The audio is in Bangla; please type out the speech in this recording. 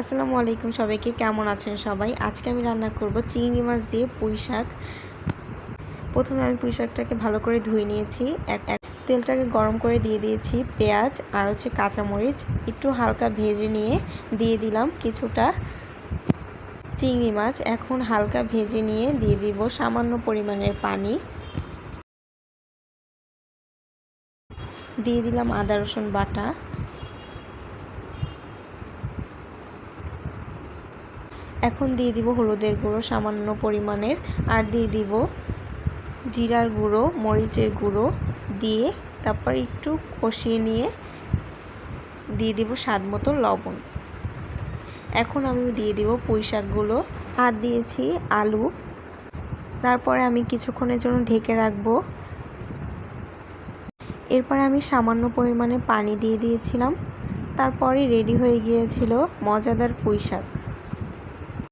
আসসালামু আলাইকুম সবাইকে, কেমন আছেন সবাই? আজকে আমি রান্না করব চিংড়ি মাছ দিয়ে পুঁই শাক। প্রথমে আমি পুঁই শাকটাকে ভালো করে ধুয়ে নিয়েছি। এক এক, তেলটাকে গরম করে দিয়ে দিয়েছি পেঁয়াজ আর হচ্ছে কাঁচামরিচ। একটু হালকা ভেজে নিয়ে দিয়ে দিলাম কিছুটা চিংড়ি মাছ। এখন হালকা ভেজে নিয়ে দিয়ে দিব সামান্য পরিমাণের পানি। দিয়ে দিলাম আদা রসুন বাটা। এখন দিয়ে দিব হলুদের গুঁড়ো, সামান্য পরিমাণের। আর দিয়ে দিব জিরার গুঁড়ো, মরিচের গুঁড়ো দিয়ে তারপর একটু কষিয়ে নিয়ে দিয়ে দিব স্বাদ মতো লবণ। এখন আমি দিয়ে দিব পুঁই শাকগুলো। আর দিয়েছি আলু। তারপরে আমি কিছুক্ষণের জন্য ঢেকে রাখব। এরপর আমি সামান্য পরিমাণে পানি দিয়ে দিয়েছিলাম। তারপরে রেডি হয়ে গিয়েছিল মজাদার পুঁই শাক।